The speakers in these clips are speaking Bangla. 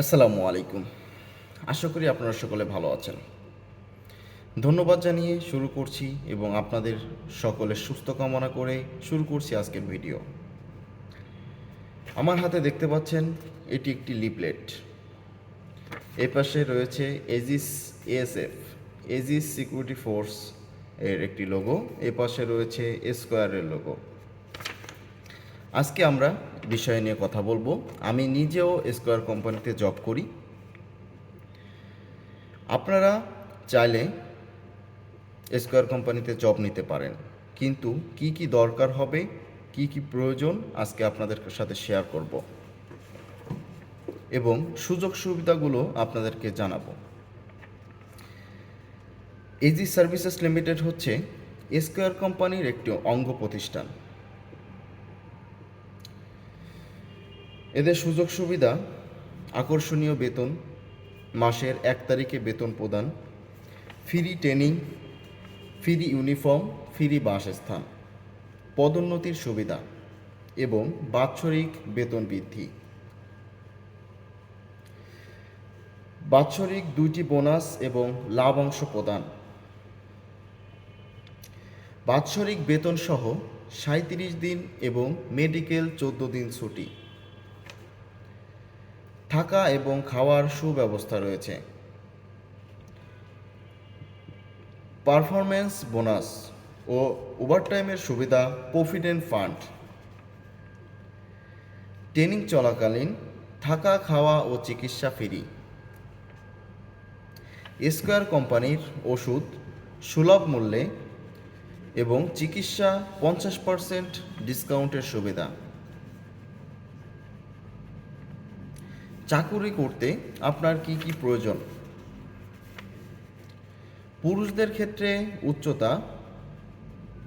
আসসালামু আলাইকুম। আশা করি আপনারা সকলে ভালো আছেন। ধন্যবাদ জানিয়ে শুরু করছি এবং আপনাদের সকলের সুস্থ কামনা করে শুরু করছি আজকের ভিডিও। আমার হাতে দেখতে পাচ্ছেন, এটি একটি লিপলেট এ পাশে রয়েছে Aegis ASF Aegis security force এর একটি লোগো এ পাশে রয়েছে স্কোয়ারের লোগো আজকে আমরা বিষয় নিয়ে কথা বলব। আমি নিজেও স্কোয়ার কোম্পানিতে জব করি। আপনারা চাইলে স্কোয়ার কোম্পানিতে জব নিতে পারেন। কিন্তু কি কি দরকার হবে, কি কি প্রয়োজন, আজকে আপনাদের সাথে শেয়ার করব। এবং সুযোগ সুবিধাগুলো আপনাদেরকে জানাব। এজি সার্ভিসেস লিমিটেড হচ্ছে স্কোয়ার কোম্পানির একটি অঙ্গ প্রতিষ্ঠান। এদের সুযোগ সুবিধা, আকর্ষণীয় বেতন, মাসের এক তারিখে বেতন প্রদান, free training, free uniform, free বাসস্থান, পদোন্নতির সুবিধা এবং বাৎসরিক বেতন বৃদ্ধি। বাৎসরিক দুইটি বোনাস এবং লাভাংশ প্রদান। বাৎসরিক বেতন সহ সাঁত্রিশ দিন এবং মেডিকেল চোদ্দ দিন ছুটি। থাকা এবং খাওয়ার সুব্যবস্থা রয়েছে। পারফরমেন্স বোনাস ও ওভারটাইমের সুবিধা প্রভিডেন্ট ফান্ড। ট্রেনিং চলাকালীন থাকা, খাওয়া ও চিকিৎসা ফ্রি। স্কোয়ার কোম্পানির ওষুধ সুলভ মূল্যে এবং চিকিৎসা পঞ্চাশ পার্সেন্ট ডিসকাউন্টের সুবিধা। চাকুরি করতে আপনার কি কি প্রয়োজন? পুরুষদের ক্ষেত্রে উচ্চতা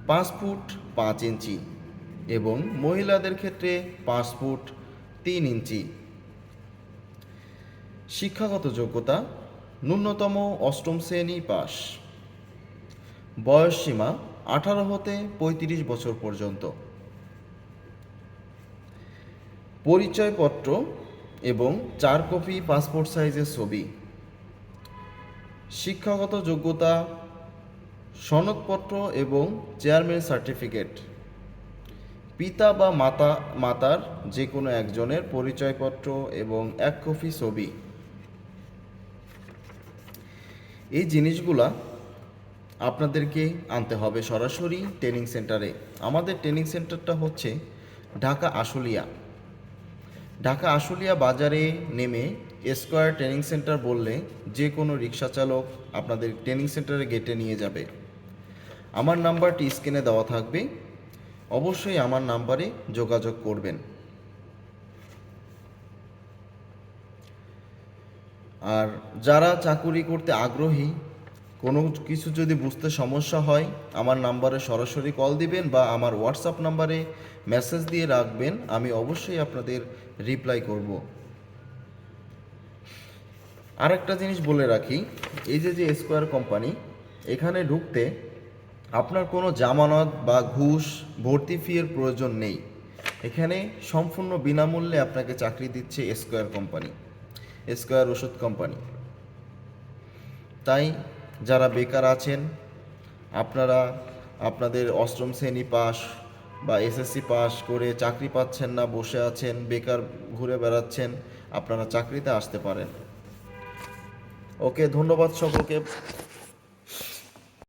পাঁচ ফুট পাঁচ ইঞ্চি এবং মহিলাদের ক্ষেত্রে পাঁচ ফুট তিন ইঞ্চি। শিক্ষাগত যোগ্যতা ন্যূনতম অষ্টম শ্রেণি পাস। বয়স সীমা আঠারো হতে পঁয়ত্রিশ বছর পর্যন্ত। পরিচয়পত্র এবং চার কপি পাসপোর্ট সাইজের ছবি। শিক্ষাগত যোগ্যতা, সনদপত্র এবং চেয়ারম্যান সার্টিফিকেট পিতা বা মাতা, মাতার যে কোনো একজনের পরিচয়পত্র এবং এক কপি ছবি। এই জিনিসগুলা আপনাদেরকে আনতে হবে সরাসরি ট্রেনিং সেন্টারে আমাদের ট্রেনিং সেন্টারটা হচ্ছে ঢাকা আশুলিয়া ঢাকা আশুলিয়া বাজারে নেমে স্কোয়ার ট্রেনিং সেন্টার বললে যে কোনো রিক্সা চালক আপনাদের ট্রেনিং সেন্টারে গেটে নিয়ে যাবে। আমার নাম্বারটি স্ক্রিনে দেওয়া থাকবে। অবশ্যই আমার নাম্বারে যোগাযোগ করবেন। আর যারা চাকুরি করতে আগ্রহী কোনো কিছু যদি বুঝতে সমস্যা হয়, আমার নাম্বারে সরাসরি কল দিবেন বা আমার হোয়াটসঅ্যাপ নাম্বারে মেসেজ দিয়ে রাখবেন, আমি অবশ্যই আপনাদের রিপ্লাই করব। আর একটা জিনিস বলে রাখি, এই যে যে স্কোয়ার কোম্পানি এখানে ঢুকতে আপনার কোনো জামানত বা ঘুষ, ভর্তি ফি এর প্রয়োজন নেই। এখানে সম্পূর্ণ বিনামূল্যে আপনাকে চাকরি দিচ্ছে স্কোয়ার কোম্পানি স্কোয়ার ওষুধ কোম্পানি তাই যারা বেকার আছেন, আপনারা আপনাদের অষ্টম শ্রেণি পাস বা এসএসসি পাস করে চাকরি পাচ্ছেন না, বসে আছেন, বেকার ঘুরে বেড়াচ্ছেন, আপনারা চাকরিতে আসতে পারেন। ওকে, ধন্যবাদ সকলকে।